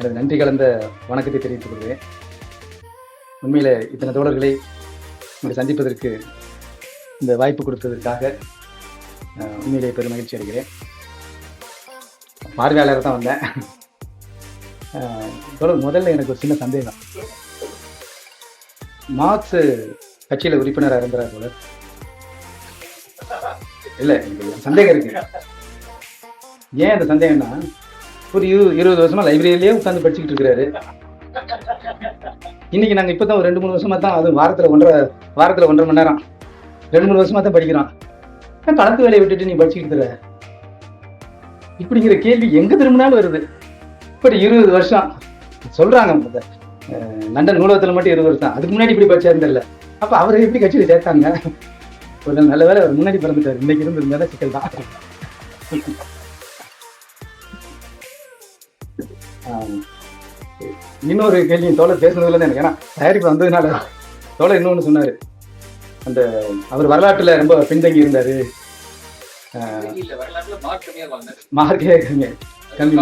எனது நன்றி கலந்த வணக்கத்தை தெரிவித்துக் கொள்வேன் உண்மையில் இத்தனை தோழர்களை உங்களை சந்திப்பதற்கு இந்த வாய்ப்பு கொடுத்ததற்காக உண்மையிலே பெரும் மகிழ்ச்சி அடைகிறேன். பார்வையாளர் தான் வந்தேன். தோழர் முதல்ல எனக்கு ஒரு சின்ன சந்தேகம். மார்க்ஸ் கட்சியில் உறுப்பினராக இருந்தார் தோழர்? இல்லை எனக்கு சந்தேகம் இருக்கு. ஏன் அந்த சந்தேகம்னா ஒரு இரு இருபது வருஷமா லைப்ரரியிலேயே உட்காந்து படிச்சுக்கிட்டு இருக்கிறாரு. இன்னைக்கு நாங்கள் இப்போ தான் ஒரு ரெண்டு மூணு வருஷமா தான் அது வாரத்தில் ஒன்றரை வாரத்தில் ஒன்றரை மணி நேரம். ரெண்டு மூணு வருஷமா தான் படிக்கிறான் ஏன் வேலையை விட்டுட்டு நீ படிச்சுக்கிட்டு இருக்கிற? இப்படிங்கிற கேள்வி எங்க திரும்பினாலும் வருது. இப்படி இருபது வருஷம். சொல்றாங்க லண்டன் நூலகத்தில் மட்டும் இருபது வருஷம். அதுக்கு முன்னாடி இப்படி படிச்சாருன்னு தெரியல. அப்போ அவரை எப்படி கட்சியில் சேர்த்தாங்க? ஒரு நல்ல வேலை அவர் முன்னாடி பிறந்துட்டார். இன்னைக்கு இருந்து இருந்தா சிக்கல் தான். இன்னொரு கேள்வி தோழர் பேசுனதுல தான் எனக்கு ஏன்னா தயாரிப்பு வந்ததுனால தோழர் இன்னொன்று சொன்னாரு. அந்த அவர் வரலாற்றுல ரொம்ப பின்தங்கி இருந்தாரு. மார்க்கே கம்மி கம்மி.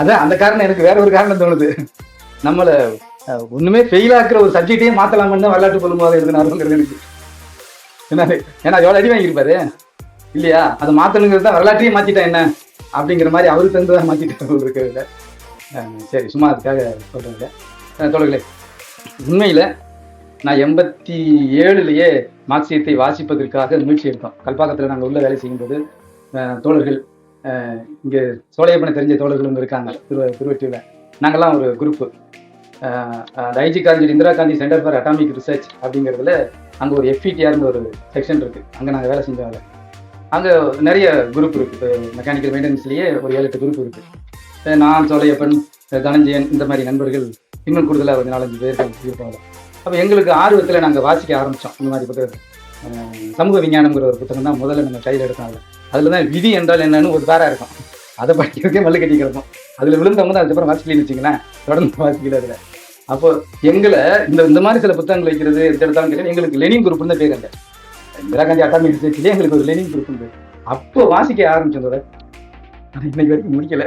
அதான் அந்த காரணம் எனக்கு வேற ஒரு காரணம் தோணுது. நம்மள ஒண்ணுமே ஃபெயில் ஆக்குற ஒரு சப்ஜெக்டே மாத்தலாம்னு தான் வரலாற்று பொருளாக எழுதினாருங்கிறது எனக்கு. என்ன ஏன்னா எவ்வளவு அடி வாங்கியிருப்பாரு? இல்லையா? அதை மாத்தணுங்கிறது தான் வரலாற்றையே மாத்திட்டேன் என்ன? அப்படிங்கிற மாதிரி அவருக்கு தந்து மாற்றிட்டு இருக்கிறதுல. சரி சும்மா அதுக்காக சொல்கிறேங்க தொடர்களே தோழர்களே நான் எண்பத்தி ஏழுலேயே மார்க்சியத்தை வாசிப்பதற்காக முயற்சி எடுத்தோம். கல்பாக்கத்தில் நாங்கள் உள்ள வேலை செய்யும்போது தோழர்கள் இங்கே சோழையப்பனை தெரிஞ்ச தோழர்களும் இருக்காங்க திரு திருவெட்டியில் நாங்கள்லாம் ஒரு குரூப்பு. அந்த IG college Indira Gandhi centre for atomic research அப்படிங்கிறதுல அங்கே ஒரு எஃபிடிஆர்னு ஒரு செக்ஷன் இருக்குது அங்கே நாங்கள் வேலை செஞ்சோம் அங்கே நிறைய குரூப் இருக்குது மெக்கானிக்கல் மெயின்டெனன்ஸ்லேயே ஒரு ஏழு எட்டு குரூப் இருக்குது நான் சோழையப்பன் தனஞ்சயன் இந்த மாதிரி நண்பர்கள் இன்னும் கூடுதலாக ஒரு நாலஞ்சு பேர்கள் இருப்பாங்க. அப்போ எங்களுக்கு ஆர்வத்தில் நாங்கள் வாசிக்க ஆரம்பித்தோம் இந்த மாதிரி புத்தகம். சமூக விஞ்ஞானம்ங்கிற ஒரு புத்தகம் தான் முதல்ல நம்ம கையில் எடுத்தாங்க. அதில் தான் விதி என்றால் என்னன்னு ஒரு பேராக இருக்கும். அதை படிக்கிறதுக்கே மல்லு கட்டி கிடக்கும். அதில் விழுந்தவங்க தான் அதுக்கப்புறம் வாசிக்கலன்னு வச்சிங்களேன் தொடர்ந்து வாசிக்கல அதில். அப்போ எங்களை இந்த இந்த மாதிரி சில புத்தகங்கள் வைக்கிறது எந்த இடத்தாலும் கேட்க எங்களுக்கு லெனின் குரூப்னு தான் பேர் இந்திரா காந்தி அட்டாமிக் ரிசர்ச்லேயே எங்களுக்கு ஒரு லேர்னிங் குரூப் அப்போ வாசிக்க ஆரம்பிச்சதோட ஆனா இன்னைக்கு வரைக்கும் முடிக்கல.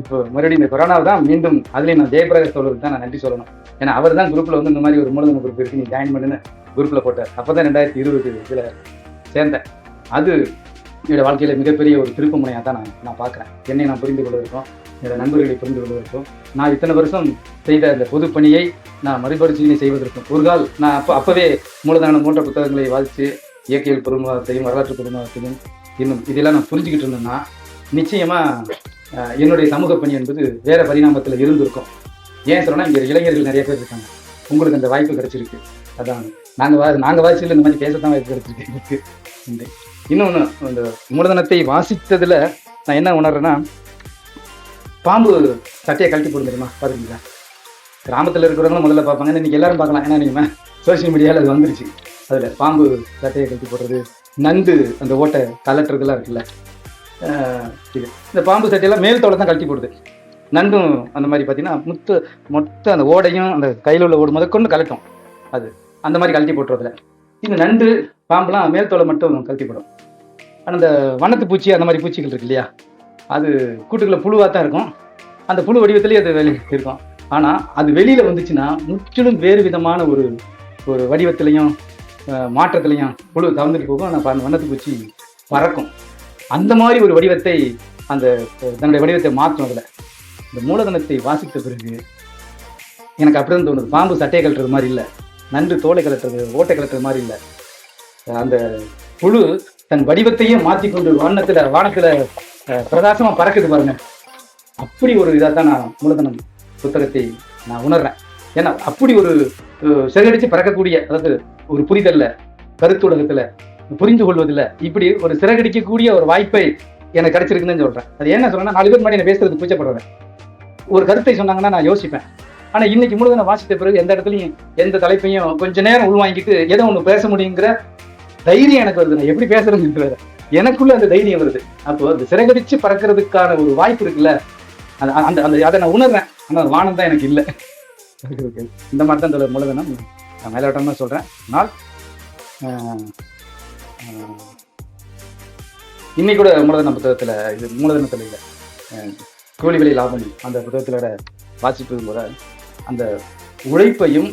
இப்போ மறுபடியும் இந்த கொரோனாவை தான் மீண்டும் அதுலேயும் நான் ஜெயபிரகாஷ் தோழருக்கு தான் நான் நன்றி சொல்லணும். ஏன்னா அவர் தான் குரூப்பில் வந்து இந்த மாதிரி ஒரு மூலதன குரூப் இருக்கு நீ ஜாயின் பண்ணுன்னு குரூப்பில் போட்டார். அப்போ தான் ரெண்டாயிரத்தி இருபது இதில் சேர்ந்தேன். அது என்னோட வாழ்க்கையில் மிகப்பெரிய ஒரு திருப்பு முனையாக தான் நான் நான் பார்க்குறேன். என்னை நான் புரிந்து கொள்வதற்கும் என்னோட நண்பர்களை புரிந்து கொள்வதற்கும் நான் இத்தனை வருஷம் செய்த அந்த பொது பணியை நான் மறுபரிசீலனை செய்வதற்கும் ஒரு கால் நான் அப்போ அப்போவே மூலதானம் போன்ற புத்தகங்களை வாசித்து இயற்கையில் பெருமாவத்தையும் வரலாற்று பெருமாவத்தையும் இன்னும் இதெல்லாம் நான் புரிஞ்சுக்கிட்டு இருந்தேன்னா நிச்சயமாக என்னுடைய சமூக பணி என்பது வேறு பரிணாமத்தில் இருந்திருக்கும். ஏன் சொல்லணும்னா இங்கே இளைஞர்கள் நிறைய பேர் இருக்காங்க. உங்களுக்கு அந்த வாய்ப்பு கிடைச்சிருக்கு. அதான். நாங்கள் வா நாங்கள் வாசியில் இந்த மாதிரி பேசத்தான் வாய்ப்பு கிடைச்சிருக்கு. எனக்கு இந்த இன்னொன்று அந்த மூலதனத்தை வாசித்ததில் நான் என்ன உணர்றேன்னா பாம்பு சட்டையை கழட்டி போடும் தெரியுமா? பார்த்துருக்கீங்களா கிராமத்தில் இருக்கிறவங்களும் முதல்ல பார்ப்பாங்க. இன்னைக்கு எல்லாரும் பார்க்கலாம். ஏன்னா நீங்கள் சோஷியல் மீடியாவில் அது வந்துருச்சு. அதில் பாம்பு சட்டையை கழட்டி போடுறது நண்டு அந்த ஓட்டை கலட்டுறதுலாம் இருக்குல்ல. இது. இந்த பாம்பு சட்டையெல்லாம் மேல் தோலை தான் கழட்டி போடுது. நண்டும் அந்த மாதிரி பார்த்தீங்கன்னா முத்து மொத்த அந்த ஓடையும் அந்த கையில் உள்ள ஓடு முதற்கொண்டு கலட்டும் அது. அந்த மாதிரி கழட்டி போட்டுறதுல. இந்த நண்டு பாம்புலாம் மேல் தோலை மட்டும் கழட்டி போடும். அந்த வண்ணத்து பூச்சி அந்த மாதிரி பூச்சிகள் இருக்கு இல்லையா? அது கூட்டுக்குள்ள புழுவாக தான் இருக்கும். அந்த புழு வடிவத்திலேயே அது வெளி இருக்கும். ஆனால் அது வெளியில் வந்துச்சுன்னா முற்றிலும் வேறு விதமான ஒரு ஒரு வடிவத்திலையும் மாற்றத்துலையும் மாற்றத்திலையும் புழு கவர்ந்துட்டு போகும். ஆனால் அந்த வண்ணத்து பூச்சி பறக்கும். அந்த மாதிரி ஒரு வடிவத்தை அந்த தன்னுடைய வடிவத்தை மாற்றும் அதில். இந்த மூலதனத்தை வாசித்த பிறகு எனக்கு அப்படி தான் தோணுது. பாம்பு சட்டையை கலட்டுறது மாதிரி இல்லை. நன்று தோலை கலட்டுறது ஓட்டை கலட்டுறது மாதிரி இல்லை. அந்த புழு தன் வடிவத்தையே மாற்றிக்கொண்டு வானத்தில் வானத்தில் பிரகாசமாக பறக்குது பாருங்க. அப்படி ஒரு இதாக தான் நான் மூலதனம் புத்தகத்தை நான் உணர்றேன். ஏன்னா அப்படி ஒரு சிறகடிச்சு பறக்கக்கூடிய அதாவது ஒரு புரிதல்ல கருத்துலகத்துல புரிந்து கொள்வதில்ல இப்படி ஒரு சிறகடிக்கக்கூடிய ஒரு வாய்ப்பை எனக்கு கிடைச்சிருக்குன்னு சொல்றேன். அது என்ன சொல்றேன்னா நாலு பேர் முன்னாடி நான் பேசுறது பூச்சப்படுறேன் ஒரு கருத்தை சொன்னாங்கன்னா நான் யோசிப்பேன். ஆனா இன்னைக்கு முழுவதும் நான் வாசித்த பிறகு எந்த இடத்துலையும் எந்த தலைப்பையும் கொஞ்ச நேரம் உள்வாங்கிட்டு ஏதோ ஒன்று பேச முடியுங்கிற தைரியம் எனக்கு வருது நான் எப்படி பேசுறதுன்னு எனக்குள்ள அந்த தைரியம் வருது. அப்போ அந்த சிறகடிச்சு பறக்கிறதுக்கான ஒரு வாய்ப்பு இருக்குல்ல அந்த அந்த அந்த அதை நான் உணர்றேன். ஆனால் அந்த வானம் தான் எனக்கு இல்லை. இந்த மாதிரி தான் இந்த மூலதனம். நான் மேலோட்டமாக சொல்கிறேன் நாள் இன்னைக்கு கூட மூலதன புத்தகத்தில் இது மூலதனத்தில் இல்லை. கூலி விலை லாபம் அந்த புத்தகத்திலோட வாசிப்பது போல அந்த உழைப்பையும்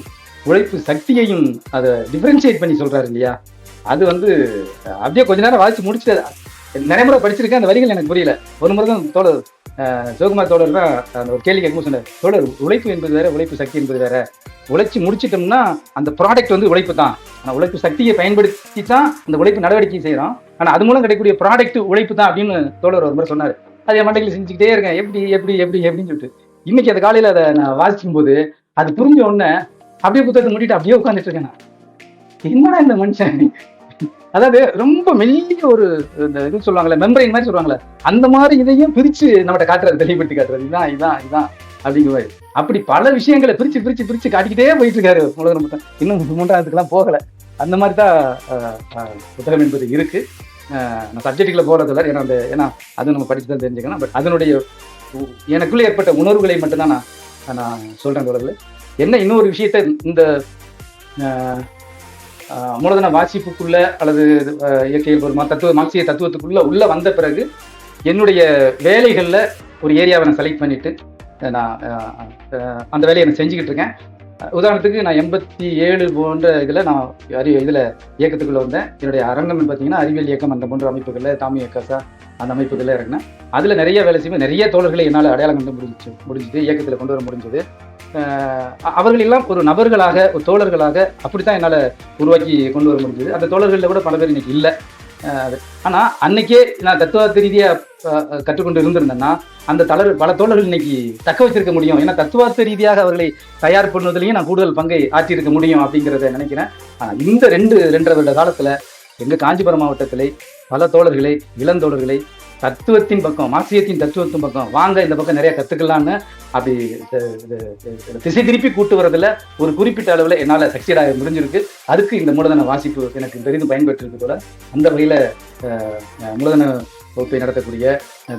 உழைப்பு சக்தியையும் அதை டிஃப்ரென்ஷியேட் பண்ணி சொல்கிறாரு இல்லையா? அது வந்து அப்படியே கொஞ்ச நேரம் வாசிச்சு முடிச்சுட்டு நிறைய முறை படிச்சிருக்கேன் அந்த வரிகள் எனக்கு புரியல. ஒரு முறை தான் தோழர் சிவகுமார் தோழர் தான் அந்த ஒரு கேள்வி கேட்கும் சொன்னார் தோழர் உழைப்பு என்பது வேற உழைப்பு சக்தி என்பது வேற. உழைச்சி முடிச்சிட்டோம்னா அந்த ப்ராடக்ட் வந்து உழைப்பு தான். ஆனால் உழைப்பு சக்தியை பயன்படுத்தி தான் அந்த உழைப்பு நடவடிக்கை செய்கிறோம் ஆனால் அது மூலம் கிடைக்கக்கூடிய ப்ராடக்ட் உழைப்பு தான் அப்படின்னு தோழர் ஒரு முறை சொன்னார். அது என் மண்டையில் செஞ்சுக்கிட்டே இருக்கேன். எப்படி எப்படி எப்படி எப்படின்னு சொல்லிட்டு. இன்னைக்கு அந்த காலையில் அதை நான் வாசிக்கும் போது அது புரிஞ்ச உடனே அப்படியே புத்தகத்தை மூடிட்டு அப்படியே உட்காந்துட்டு இருக்கேன் நான். என்னடா இந்த மனுஷன்? அதாவது ரொம்ப மெல்லிய ஒரு இந்த இது சொல்லுவாங்களே மெம்பரைன் மாதிரி சொல்லுவாங்களே அந்த மாதிரி இதையும் பிரிச்சு நம்மகிட்ட காட்டுறது தெளிவுபடுத்தி காட்டுறது. இதான் இதான் இதான் அப்படிங்கிற மாதிரி. அப்படி பல விஷயங்களை பிரிச்சு பிரிச்சு பிரிச்சு காட்டிக்கிட்டே போயிட்டு இருக்காரு உலகம் மொத்தம் இன்னும் மூன்றாவதுக்கெல்லாம் போகல. அந்த மாதிரி தான் புத்தகம் என்பது இருக்கு. நான் சப்ஜெக்டுக்குள்ள போறதில்ல. ஏன்னா அந்த ஏன்னா அது நம்ம படிச்சு தான் தெரிஞ்சுக்கணும். பட் அதனுடைய உ- எனக்குள்ளே ஏற்பட்ட உணர்வுகளை மட்டும்தான் நான் நான் சொல்றேன் தொடர்பு என்ன இன்னொரு விஷயத்த இந்த மூலதன வாசிப்புக்குள்ள அல்லது இயற்கையில் ஒரு தத்துவ மார்க்சிய தத்துவத்துக்குள்ள உள்ள வந்த பிறகு என்னுடைய வேலைகளில் ஒரு ஏரியாவை நான் செலக்ட் பண்ணிட்டு நான் அந்த வேலையை நான் செஞ்சுக்கிட்டு இருக்கேன். உதாரணத்துக்கு நான் எண்பத்தி ஏழு போன்ற இதில் நான் அறி இதில் இயக்கத்துக்குள்ளே வந்தேன். என்னுடைய அரங்கம் பார்த்தீங்கன்னா அறிவியல் இயக்கம் அந்த போன்ற அமைப்புகளில் தாமி இயக்கசா அந்த அமைப்புகளில் இறங்கினேன். அதில் நிறைய வேலை செய்யும் நிறைய தோழர்களை என்னால் அடையாளம் கண்டு முடிஞ்சு முடிஞ்சுது இயக்கத்தில் கொண்டு வர முடிஞ்சது. அவர்கள் எல்லாம் ஒரு நபர்களாக ஒரு தோழர்களாக அப்படித்தான் என்னால் உருவாக்கி கொண்டு வர முடிஞ்சது. அந்த தோழர்களில் கூட பல பேர் இன்னைக்கு இல்லை. ஆனால் அன்னைக்கே நான் தத்துவார்த்த ரீதியாக கற்றுக்கொண்டு இருந்திருந்தேன்னா அந்த தளர் பல தோழர்கள் இன்னைக்கு தக்க வச்சிருக்க முடியும். ஏன்னா தத்துவார்த்த ரீதியாக அவர்களை தயார் பண்ணுவதிலையும் நான் கூடுதல் பங்கை ஆற்றியிருக்க முடியும் அப்படிங்கிறத நினைக்கிறேன். ஆனால் இந்த ரெண்டு ரெண்டரை வருட காலத்தில் எங்கள் காஞ்சிபுரம் மாவட்டத்திலே பல தோழர்களை இளந்தோழர்களை தத்துவத்தின் பக்கம் மார்க்சியத்தின் தத்துவத்தின் பக்கம். வாங்க இந்த பக்கம் நிறைய கத்துக்கலாம்னு அப்படி திசை திருப்பி கூட்டு வரதுல ஒரு குறிப்பிட்ட அளவில் என்னால் சக்சீடாக முடிஞ்சிருக்கு. அதுக்கு இந்த மூலதன வாசிப்பு எனக்கு பெரிதும் பயன்பெற்றிருக்கு போல. அந்த வகையில் மூலதன வகுப்பை நடத்தக்கூடிய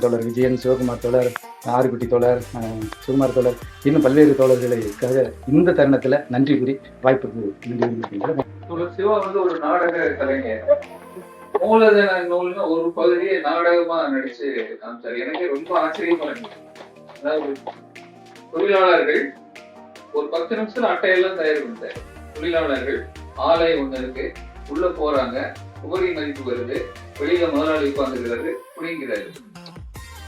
தோழர் விஜயன் சிவகுமார் தோழர் ஆறுகுட்டி தோழர் சிவகுமார் தோழர் இன்னும் பல்வேறு தோழர்களுக்காக இந்த தருணத்தில் நன்றி கூறி வாய்ப்புக்கு நன்றி தோழர் சிவா வந்து ஒரு நாடக கலைஞர். மூலதன நூல்னு ஒரு பகுதியை நாடகமா நடிச்சு காமிச்சாரு. எனக்கு ரொம்ப ஆச்சரியமா இருந்துச்சு அதாவது தொழிலாளர்கள் ஒரு பத்து நிமிஷத்துல அட்டையெல்லாம் தயார் பண்ணிட்டாரு. தொழிலாளர்கள் ஆலை ஒண்ணு இருக்கு உள்ள போறாங்க உபரி மதிப்பு வருது வெளியில முதலாளி உட்கார்ந்துக்கிறாரு புடிங்கிறாரு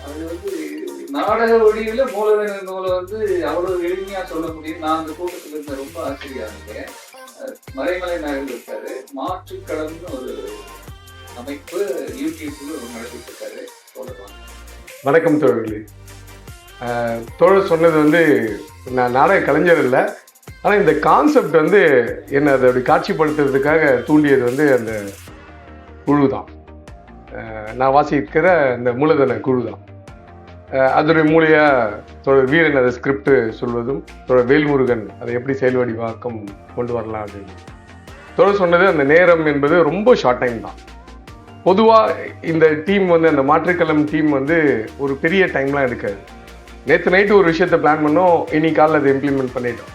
அது வந்து நாடக வழியில மூலதன நூலை வந்து அவ்வளவு எளிமையா சொல்ல முடியும். நான் அந்த கூட்டத்துல இருந்த ரொம்ப ஆச்சரியம் இருந்தேன். மறைமலை நாயகர் இருக்காரு. மாற்றுக்கடம்னு ஒரு அமைப்பு யூடியூப்ல நடத்திட்டு இருக்காரு வணக்கம் தோழர்களே. தோழர் சொன்னது வந்து நான் நாடக கலைஞர் இல்லை. ஆனால் இந்த கான்செப்ட் வந்து என்னை அதை அப்படி காட்சிப்படுத்துறதுக்காக தூண்டியது வந்து அந்த குழு தான் நான் வாசிக்கிற அந்த மூலதன குழு தான் அதனுடைய மூலியாக தோழர் வீரன் அதை ஸ்கிரிப்ட் சொல்வதும் தோழர் வேல்முருகன் அதை எப்படி செயல்வடிவாக்கம் கொண்டு வரலாம் அப்படின்னு. தோழர் சொன்னது அந்த நேரம் என்பது ரொம்ப ஷார்ட் டைம் தான். பொதுவாக இந்த டீம் வந்து அந்த மாற்றுக்களம் டீம் வந்து ஒரு பெரிய டைம்லாம் எடுக்காது. நேற்று நைட்டு ஒரு விஷயத்தை பிளான் பண்ணோம் இன்னைக்கு காலைல அதை இம்ப்ளிமெண்ட் பண்ணிட்டோம்.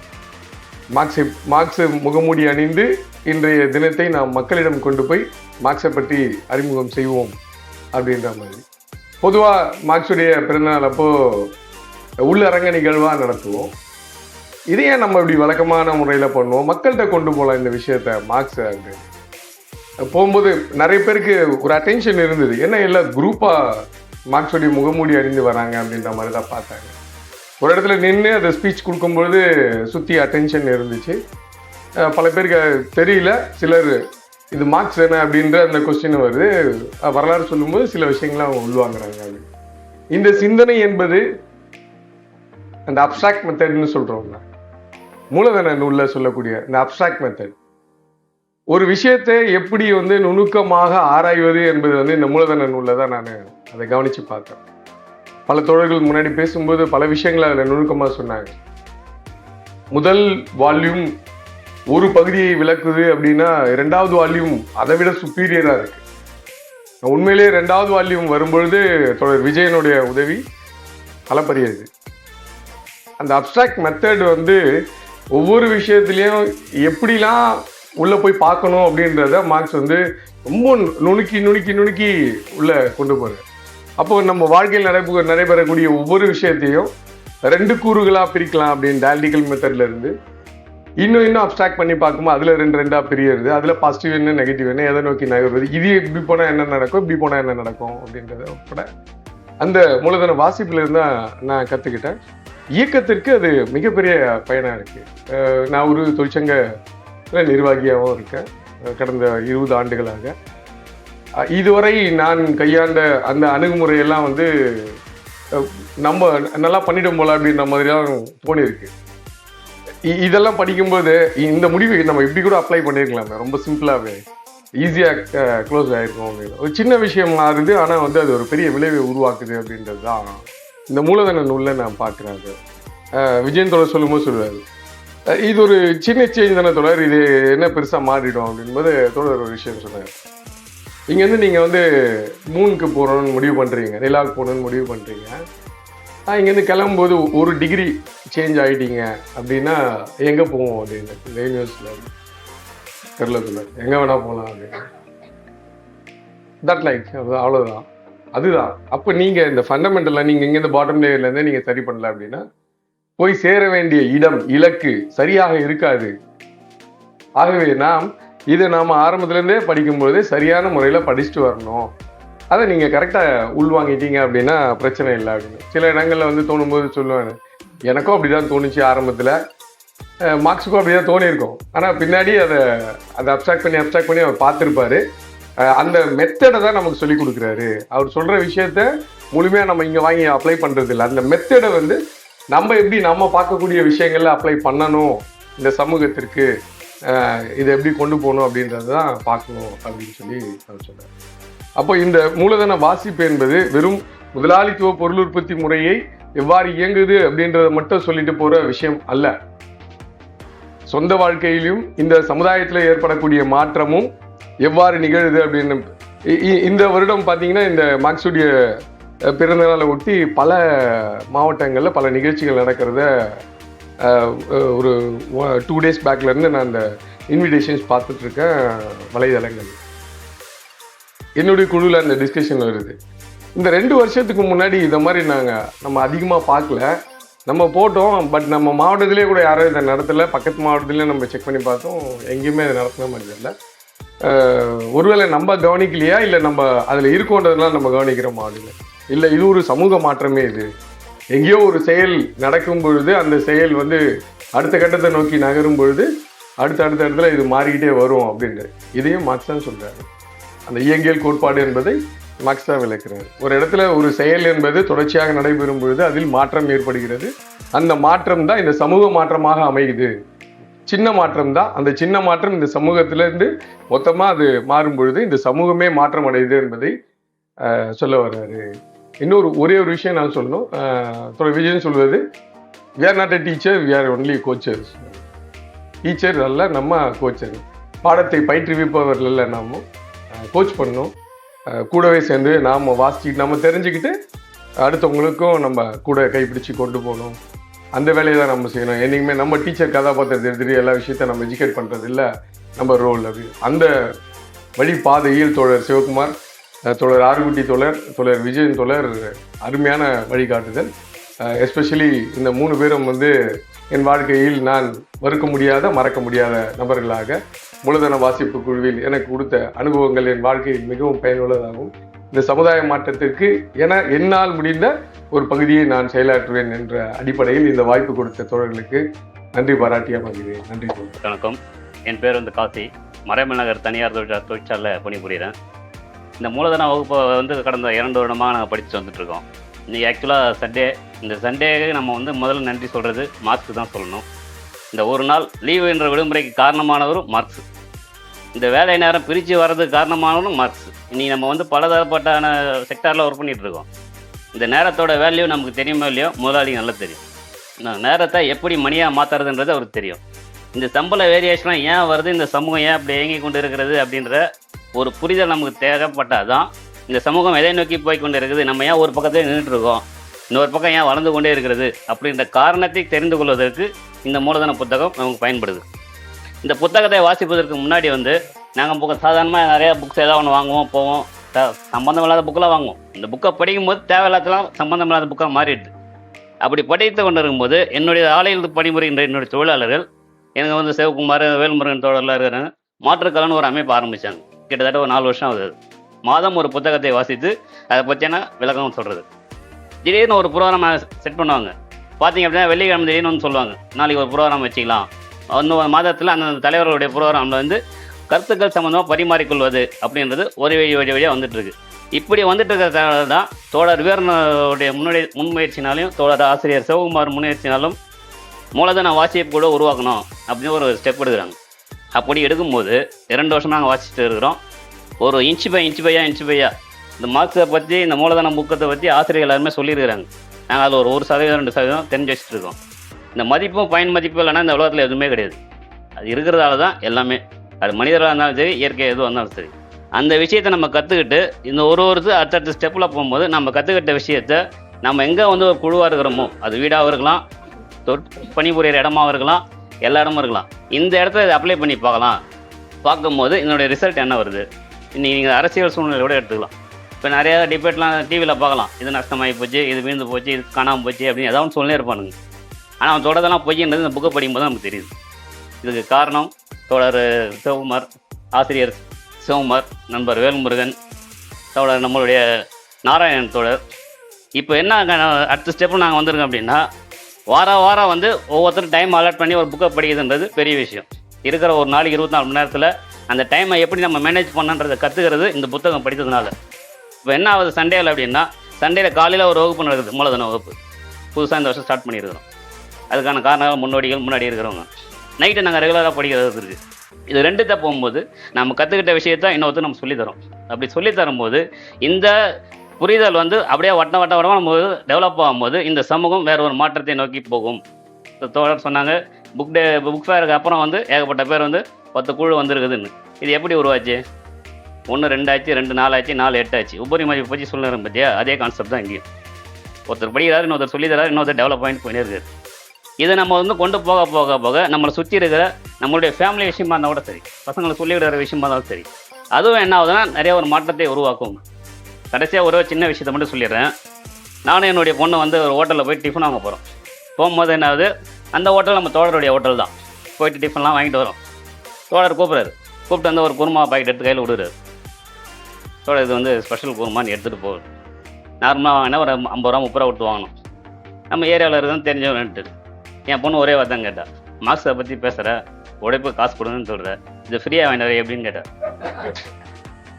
மார்க்ஸை மார்க்ஸு முகமூடி அணிந்து இன்றைய தினத்தை நாம் மக்களிடம் கொண்டு போய் மார்க்ஸை பற்றி அறிமுகம் செய்வோம் அப்படின்ற மாதிரி. பொதுவாக மார்க்ஸுடைய பிறந்தநாள் அப்போது உள்ளரங்க நிகழ்வாக நடத்துவோம். இதையே நம்ம இப்படி வழக்கமான முறையில் பண்ணுவோம். மக்கள்கிட்ட கொண்டு போகலாம் இந்த விஷயத்த மார்க்ஸ் அப்படின்னு போகும்போது நிறைய பேருக்கு ஒரு அட்டென்ஷன் இருந்தது. ஏன்னா எல்லாம் குரூப்பாக மார்க்ஸோடைய முகமூடி அணிந்து வராங்க அப்படின்ற மாதிரி தான் பார்த்தாங்க. ஒரு இடத்துல நின்று அதை ஸ்பீச் கொடுக்கும்பொழுது சுற்றி அட்டென்ஷன் இருந்துச்சு. பல பேருக்கு தெரியல. சிலர் இது மார்க்ஸ் என்ன அப்படின்ற அந்த கொஸ்டின் வருது. வரலாறு சொல்லும்போது சில விஷயங்களை அவங்க உள்வாங்குறாங்க அப்படின்னு இந்த சிந்தனை என்பது அந்த அப்சாக்ட் மெத்தட்னு சொல்கிறோம்னா மூலதன நூலில் சொல்லக்கூடிய இந்த அப்சாக்ட் மெத்தட் ஒரு விஷயத்தை எப்படி வந்து நுணுக்கமாக ஆராய்வது என்பது வந்து இந்த மூலதன நூலில் தான் நான் அதை கவனித்து பார்த்தேன். பல தோழர்கள் முன்னாடி பேசும்போது பல விஷயங்களை அதில் நுணுக்கமாக சொன்னாங்க. முதல் வால்யூம் ஒரு பகுதியை விளக்குது அப்படின்னா ரெண்டாவது வால்யூம் அதை விட சுப்பீரியராக இருக்கு. உண்மையிலேயே ரெண்டாவது வால்யூம் வரும்பொழுது தொடர் விஜயனுடைய உதவி அளப்பரியது அந்த அப்ட்ராக்ட் மெத்தட் வந்து ஒவ்வொரு விஷயத்துலையும் எப்படிலாம் உள்ளே போய் பார்க்கணும் அப்படின்றத மார்க்ஸ் வந்து ரொம்ப நுணுக்கி நுணுக்கி நுணுக்கி உள்ளே கொண்டு போகிறார் அப்போ நம்ம வாழ்க்கையில் நடைபெற நடைபெறக்கூடிய ஒவ்வொரு விஷயத்தையும் ரெண்டு கூறுகளாக பிரிக்கலாம் அப்படின்னு டயலிட்டிக்கல் மெத்தட்லேருந்து இன்னும் இன்னும் அப்ட்ராக்ட் பண்ணி பார்க்கும்போது அதில் ரெண்டு ரெண்டாக பிரியறது. அதில் பாசிட்டிவ் என்ன நெகட்டிவ் என்ன எதை நோக்கி நகர்வது? இது இப்படி போனால் என்ன நடக்கும்? இப்படி போனால் என்ன நடக்கும்? அப்படின்றத உட்பட அந்த மூலதன வாசிப்புலேருந்து தான் நான் கற்றுக்கிட்டேன் இயக்கத்திற்கு அது மிகப்பெரிய பயனாக இருக்குது நான் ஒரு தொழிற்சங்க நிர்வாகியாகவும் இருக்கேன். கடந்த இருபது ஆண்டுகளாக. இதுவரை நான் கையாண்ட அந்த அணுகுமுறையெல்லாம் வந்து நம்ம நல்லா பண்ணிட்டோம் போல அப்படின்ற மாதிரிலாம் தோணியிருக்கு. இ- இதெல்லாம் படிக்கும்போது இந்த முடிவு நம்ம இப்படி கூட அப்ளை பண்ணியிருக்கலாமே ரொம்ப சிம்பிளாகவே ஈஸியாக க்ளோஸ் ஆகிருக்கும் அப்படின்னு. ஒரு சின்ன விஷயமா மாறுது ஆனால் வந்து அது ஒரு பெரிய விளைவை உருவாக்குது அப்படின்றது தான் இந்த மூலதன நூலில் நான் பார்க்குறேன் அது விஜயன் தொடர் சொல்லும்போது சொல்லுவார் இது ஒரு சின்ன சேஞ்ச் தானே தொடர் இது என்ன பெருசாக மாறிடும் அப்படின்போது தொடர் ஒரு விஷயம் சொன்னார் இங்கேருந்து நீங்கள் வந்து மூணுக்கு போகணும்னு முடிவு பண்ணுறீங்க நிலாவுக்கு போகணும்னு முடிவு பண்ணுறீங்க இங்கேருந்து கிளம்பும்போது ஒரு டிகிரி சேஞ்ச் ஆகிட்டீங்க அப்படின்னா எங்கே போவோம் அப்படின்னு இந்த நியூஸில் தெரில சொல்ல எங்கே வேணால் போகலாம் அப்படின்னு. தட் லைக் அவ்வளோதான் அதுதான். அப்போ நீங்கள் இந்த ஃபண்டமெண்டலாக நீங்கள் இங்கேருந்து பாட்டம் லேயர்லேருந்தே நீங்கள் சரி பண்ணல அப்படின்னா போய் சேர வேண்டிய இடம் இலக்கு சரியாக இருக்காது. ஆகவே நாம் இதை நாம் ஆரம்பத்துலேருந்தே படிக்கும்போது சரியான முறையில் படிச்சுட்டு வரணும். அதை நீங்கள் கரெக்டாக உள்வாங்கிட்டீங்க அப்படின்னா பிரச்சனை இல்லை அப்படின்னு. சில இடங்களில் வந்து தோணும்போது சொல்லுவேன் எனக்கும் அப்படி தான் தோணுச்சு ஆரம்பத்தில். மார்க்ஸுக்கும் அப்படி தான் தோணியிருக்கும். ஆனால் பின்னாடி அதை அதை அப்சாக்ட் பண்ணி அப்சாக்ட் பண்ணி அவர் பார்த்துருப்பாரு. அந்த மெத்தடை தான் நமக்கு சொல்லி கொடுக்குறாரு. அவர் சொல்கிற விஷயத்த முழுமையாக நம்ம இங்கே வாங்கி அப்ளை பண்ணுறது இல்லை அந்த மெத்தடை வந்து நம்ம எப்படி நம்ம பார்க்கக்கூடிய விஷயங்களில் அப்ளை பண்ணணும் இந்த சமூகத்திற்கு இதை எப்படி கொண்டு போகணும் அப்படின்றது தான் பார்க்கணும் அப்படின்னு சொல்லி நான் சொன்னேன் அப்போ இந்த மூலதன வாசிப்பு என்பது வெறும் முதலாளித்துவ பொருள் உற்பத்தி முறையை எவ்வாறு இயங்குது அப்படின்றத மட்டும் சொல்லிட்டு போகிற விஷயம் அல்ல. சொந்த வாழ்க்கையிலும் இந்த சமுதாயத்தில் ஏற்படக்கூடிய மாற்றமும் எவ்வாறு நிகழுது அப்படின்னு இ- இந்த வருடம் பார்த்தீங்கன்னா இந்த மார்க்ஸுடைய பிறந்த நாளை ஒட்டி பல மாவட்டங்களில் பல நிகழ்ச்சிகள் நடக்கிறத ஒரு டூ டேஸ் பேக்லேருந்து நான் அந்த இன்விடேஷன்ஸ் பார்த்துட்ருக்கேன் வலைதளங்கள். என்னுடைய குழுவில் அந்த டிஸ்கஷன் வருது. இந்த ரெண்டு வருஷத்துக்கு முன்னாடி இதை மாதிரி நாங்கள் நம்ம அதிகமாக பார்க்கல. நம்ம போட்டோம் பட் நம்ம மாவட்டத்திலே கூட யாரும் இதை நடத்தலை. பக்கத்து மாவட்டத்திலே நம்ம செக் பண்ணி பார்த்தோம். எங்கேயுமே இதை நடத்தின மாதிரி இல்லை. ஒருவேளை நம்ம கவனிக்கலையா? இல்லை நம்ம அதில் இருக்கோன்றதெல்லாம் நம்ம கவனிக்கிறோமா அப்படின்னு இல்லை இது ஒரு சமூக மாற்றமே இது. எங்கேயோ ஒரு செயல் நடக்கும் பொழுது அந்த செயல் வந்து அடுத்த கட்டத்தை நோக்கி நகரும் பொழுது அடுத்த அடுத்த இடத்துல இது மாறிக்கிட்டே வரும் அப்படின்ட்டு இதையும் மார்க்ஸ் தான் சொல்கிறாரு அந்த இயங்கியல் கோட்பாடு என்பதை மார்க்ஸ் தான் விளக்குறாரு. ஒரு இடத்துல ஒரு செயல் என்பது தொடர்ச்சியாக நடைபெறும் பொழுது அதில் மாற்றம் ஏற்படுகிறது. அந்த மாற்றம் தான் இந்த சமூக மாற்றமாக அமையுது. சின்ன மாற்றம் தான். அந்த சின்ன மாற்றம் இந்த சமூகத்திலிருந்து மொத்தமாக அது மாறும் பொழுது இந்த சமூகமே மாற்றம் அடையுது என்பதை சொல்ல வர்றாரு. இன்னொரு ஒரே ஒரு விஷயம் நான் சொல்லணும். ஆஹ், தொடர் விஜயன் சொல்வது we are not a teacher we are only coachers teacher அல்ல நம்ம கோச்சர் பாடத்தை பயிற்றுவிப்பவர்கள் இல்லை நாமும் கோச் பண்ணணும். கூடவே சேர்ந்து நாம் வாசிச்சுட்டு நம்ம தெரிஞ்சுக்கிட்டு அடுத்தவங்களுக்கும் நம்ம கூட கைப்பிடிச்சு கொண்டு போகணும். அந்த வேலையை தான் நம்ம செய்யணும். என்றைக்குமே நம்ம டீச்சர் கதாபாத்திரத்தை எடுத்துகிட்டு எல்லா விஷயத்தையும் நம்ம எஜுகேட் பண்ணுறது இல்லை நம்ம ரோல் அப்படி. அந்த வழி பாதையில் தோழர் சிவகுமார் தோழர் ஆறுகுட்டி தோழர் தோழர் விஜயன் தோழர் அருமையான வழிகாட்டுதல். எஸ்பெஷலி இந்த மூணு பேரும் வந்து என் வாழ்க்கையில் நான் மறுக்க முடியாத மறக்க முடியாத நபர்களாக மூலதன வாசிப்பு குழுவில் எனக்கு கொடுத்த அனுபவங்கள் என் வாழ்க்கையில் மிகவும் பயனுள்ளதாகவும் இந்த சமுதாய மாற்றத்திற்கு என என்னால் முடிந்த ஒரு பகுதியை நான் செயலாற்றுவேன் என்ற அடிப்படையில் இந்த வாய்ப்பு கொடுத்த தோழர்களுக்கு நன்றி பாராட்டியா மகிழ்கிறேன் நன்றி வணக்கம். என் பேர் வந்து காசி. மறைமல் நகர் தனியார் தொழிற்சா தொழிற்சாலையில் பணிபுரிகிறேன் இந்த மூலதன வகுப்பை வந்து கடந்த இரண்டு வருடமாக நாங்கள் படித்து வந்துட்டுருக்கோம். இன்றைக்கி ஆக்சுவலாக சண்டே இந்த சண்டேக்கு நம்ம வந்து முதல்ல நன்றி சொல்கிறது மார்க்ஸ் தான் சொல்லணும். இந்த ஒரு நாள் லீவு என்ற விடுமுறைக்கு காரணமானவரும் மார்க்ஸ் இந்த வேலை நேரம் பிரித்து வர்றதுக்கு காரணமானவரும் மார்க்ஸ் இன்றைக்கி நம்ம வந்து பலதரப்பட்டான செக்டாரில் ஒர்க் பண்ணிகிட்டு இருக்கோம். இந்த நேரத்தோட வேல்யூ நமக்கு தெரியுமோ இல்லையோ? முதலாளி நல்லா தெரியும். நான் நேரத்தை எப்படி மணியாக மாற்றுறதுன்றது அவருக்கு தெரியும். இந்த சம்பள வேரியேஷன்லாம் ஏன் வருது? இந்த சமூகம் ஏன் அப்படி இயங்கி கொண்டு இருக்கிறது அப்படின்ற ஒரு புரிதல் நமக்கு தேவைப்பட்டால் தான் இந்த சமூகம் எதை நோக்கி போய் கொண்டு இருக்குது நம்ம ஏன் ஒரு பக்கத்தில் நின்றுட்டுருக்கோம்? இன்னொரு பக்கம் ஏன் வளர்ந்து கொண்டே இருக்கிறது? அப்படின்ற காரணத்தை தெரிந்து கொள்வதற்கு இந்த மூலதன புத்தகம் நமக்கு பயன்படுது. இந்த புத்தகத்தை வாசிப்பதற்கு முன்னாடி வந்து நாங்கள் புக்க சாதாரணமாக நிறையா புக்ஸ் ஏதாவது ஒன்று வாங்குவோம் போவோம். த- சம்பந்தம் இல்லாத புக்கெல்லாம் வாங்குவோம். இந்த புக்கை படிக்கும்போது தேவையில்லாதலாம் சம்பந்தம் இல்லாத புக்காக மாறிடுது. அப்படி படித்து கொண்டு இருக்கும்போது என்னுடைய ஆலையில் பணிபுரிகின்ற என்னுடைய தொழிலாளர்கள் எனக்கு வந்து சிவகுமார் வேல்முருகன் தோழர்லாம் இருக்கிறாங்க மாற்றுக்கலன்னு ஒரு அமைப்பு ஆரம்பித்தாங்க கிட்டத்தட்ட ஒரு நாலு வருஷம் ஆகுது மாதம் ஒரு புத்தகத்தை வாசித்து அதை பற்றியான விளக்கம் சொல்கிறது திடீர்னு ஒரு ப்ரோக்ராம் செட் பண்ணுவாங்க. பார்த்தீங்க அப்படின்னா வெள்ளிக்கிழமை திடீர்னு வந்து சொல்லுவாங்க. நாளைக்கு ஒரு ப்ரோக்ராம் வச்சுக்கலாம். அந்த மாதத்தில் அந்த தலைவர்களுடைய ப்ரோக்ராமில் வந்து கருத்துக்கள் சம்மந்தமாக பரிமாறிக்கொள்வது அப்படின்றது ஒரு வழி வழி வழியாக வந்துட்டுருக்கு. இப்படி வந்துட்டு இருக்கிறதால தான் தோழர் வீரனுடைய முன்னெடை முன்முயற்சினாலையும் தோழர் ஆசிரியர் சிவகுமார் முன்னேற்சினாலும் மூலதன வாசிப்பு கூட உருவாக்கணும். அப்படின்னு ஒரு ஸ்டெப் எடுக்கிறாங்க. அப்படி எடுக்கும்போது இரண்டு வருஷம் நாங்கள் வாசிச்சுட்டு இருக்கிறோம். ஒரு இன்ச்சு பை இன்ச்சு பையா இன்ச்சு பையா இந்த மார்க்ஸை பற்றி இந்த மூலதன புக்கத்தை பற்றி ஆசிரியர் எல்லாருமே சொல்லியிருக்கிறாங்க. நாங்கள் அதில் ஒரு ஒரு சதவீதம் ரெண்டு சதவீதம் தெரிஞ்சு வச்சுட்டு இருக்கோம். இந்த மதிப்பும் பயன் மதிப்பும் இல்லைன்னா இந்த உலகத்தில் எதுவுமே கிடையாது. அது இருக்கிறதால தான் எல்லாமே. அது மனிதராக இருந்தாலும் சரி இயற்கை எதுவாக இருந்தாலும் சரி. அந்த விஷயத்தை நம்ம கற்றுக்கிட்டு இந்த ஒரு ஒரு அடுத்தடுத்த ஸ்டெப்பில் போகும்போது நம்ம கற்றுக்கிட்ட விஷயத்த நம்ம எங்கே வந்து ஒரு குழுவாக இருக்கிறோமோ அது வீடாகவும் இருக்கலாம் தொட் பணிபுரியிற இடமாகவும் இருக்கலாம் எல்லா இடமும் இருக்கலாம். இந்த இடத்துல இதை அப்ளை பண்ணி பார்க்கலாம். பார்க்கும்போது இதனுடைய ரிசல்ட் என்ன வருது? இன்றைக்கி நீங்கள் அரசியல் சூழ்நிலையோட எடுத்துக்கலாம். இப்போ நிறையா டிபேட்லாம் டிவியில் பார்க்கலாம். இது நஷ்டமாகி போச்சு இது வீழ்ந்து போச்சு இது காணாமல் போச்சு அப்படின்னு ஏதாவது ஒன்று இருப்பானுங்க. ஆனால் அவன் தொடர்தெல்லாம் பொய்ன்றது இந்த புக்கை படிக்கும்போது நமக்கு தெரியுது. இதுக்கு காரணம் தோழர் சிவகுமார் ஆசிரியர் சிவகுமார் நண்பர் வேல்முருகன் தோழர் நம்மளுடைய நாராயணன் தோழர். இப்போ என்ன அடுத்த ஸ்டெப்பு நாங்கள் வந்திருக்கோம் அப்படின்னா வாரம் வாரம் வந்து ஒவ்வொருத்தரும் டைம் அலாட் பண்ணி ஒரு புக்கை படிக்கிறதுன்றது பெரிய விஷயம். இருக்கிற ஒரு நாளைக்கு இருபத்தி நாலு மணி நேரத்தில் அந்த டைமை எப்படி நம்ம மேனேஜ் பண்ணன்றதை கற்றுக்கிறது இந்த புத்தகம் படித்ததுனால. இப்போ என்ன ஆகுது சண்டேல அப்படின்னா சண்டேல காலையில் ஒரு வகுப்பு நடக்குது மூலதன வகுப்பு. புதுசாக இந்த வருஷம் ஸ்டார்ட் பண்ணியிருக்கிறோம். அதுக்கான காரணங்கள் முன்னோடிகள் முன்னாடி இருக்கிறவங்க. நைட்டு நாங்கள் ரெகுலராக படிக்கிறது இருக்குது இது ரெண்டுத்த போகும்போது நம்ம கற்றுக்கிட்ட விஷயத்த இன்னொருத்தர் நம்ம சொல்லித்தரோம். அப்படி சொல்லித்தரும்போது இந்த புரிதல் வந்து அப்படியே வட்ட வட்ட வட்டமாக நம்ம டெவலப் ஆகும்போது இந்த சமூகம் வேற ஒரு மாற்றத்தை நோக்கி போகும். தோழர் சொன்னாங்க புக் டே புக் ஃபேருக்கு அப்புறம் வந்து ஏகப்பட்ட பேர் வந்து பத்து குழு வந்திருக்குதுன்னு. இது எப்படி உருவாச்சு? ஒன்று ரெண்டாச்சு ரெண்டு நாலாச்சு நாலு எட்டாச்சு உபரி மதிப்பு பற்றி சொல்லுறேன் பார்த்தியா அதே கான்செப்ட் தான் இங்கேயும். ஒருத்தர் படிக்கிறாரு இன்னொருத்தர் சொல்லி தராரு இன்னொருத்தர் டெவலப் பாயிண்ட் பண்ணியிருக்காரு இதை நம்ம வந்து கொண்டு போக போக போக நம்மளை சுற்றி இருக்கிற நம்மளுடைய ஃபேமிலி விஷயமா இருந்தால் கூட சரி. பசங்களுக்கு சொல்லி விடுற விஷயமா இருந்தாலும் சரி. அதுவும் என்ன ஆகுதுன்னா நிறைய ஒரு மாற்றத்தை உருவாக்கும். கடைசியாக ஒரு சின்ன விஷயத்தை மட்டும் சொல்லிடுறேன். நானும் என்னுடைய பொண்ணு வந்து ஒரு ஹோட்டலில் போய் டிஃபன் வாங்க போகிறோம் போகும்போது என்ன ஆகுது? அந்த ஹோட்டல் நம்ம தோழருடைய ஹோட்டல் தான். போயிட்டு டிஃபன்லாம் வாங்கிட்டு வரோம். தோழர் கூப்பிட்றாரு. கூப்பிட்டு வந்து ஒரு குருமா பாக்கெட் எடுத்து கையில் விடுறாரு தோழர் இது வந்து ஸ்பெஷல் குருமான்னு எடுத்துகிட்டு போகுது நார்மலாக வாங்கினா ஒரு ஐம்பது ரூபா முப்பது ரூபா கொடுத்து வாங்கணும். நம்ம ஏரியாவில் இருக்குன்னு தெரிஞ்சவன்ட்டு என் பொண்ணு ஒரே வார்த்தை கேட்டேன் மாஸ்டரை பற்றி பேசுகிற உழைப்பு காசு கொடுங்கன்னு சொல்கிற இது ஃப்ரீயாக வாங்கினாரு எப்படின்னு கேட்டேன்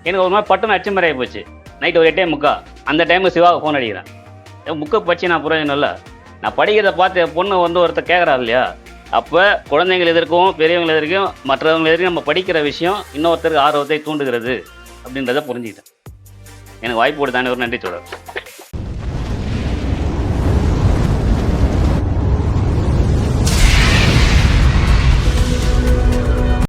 எனக்கு ஒரு மாதிரி பட்டன் அச்சுமறை போச்சு. நைட் ஒரு எட்டே முக்கா. அந்த டைமு சிவாவுக்கு ஃபோன் அடிக்கிறேன். புக்கை பச்சை நான் புரியோஜனம் இல்லை. நான் படிக்கிறத பார்த்து என் பொண்ணு வந்து ஒருத்தர் கேட்குறா இல்லையா? அப்போ குழந்தைங்கள் எதிர்க்கும் பெரியவங்க எதிர்க்கும் மற்றவங்க எதிர்க்கும் நம்ம படிக்கிற விஷயம் இன்னொருத்தருக்கு ஆர்வத்தை தூண்டுகிறது அப்படின்றத புரிஞ்சுக்கிட்டேன். எனக்கு வாய்ப்பு கொடுத்தானே ஒரு நன்றி சொல்கிறேன்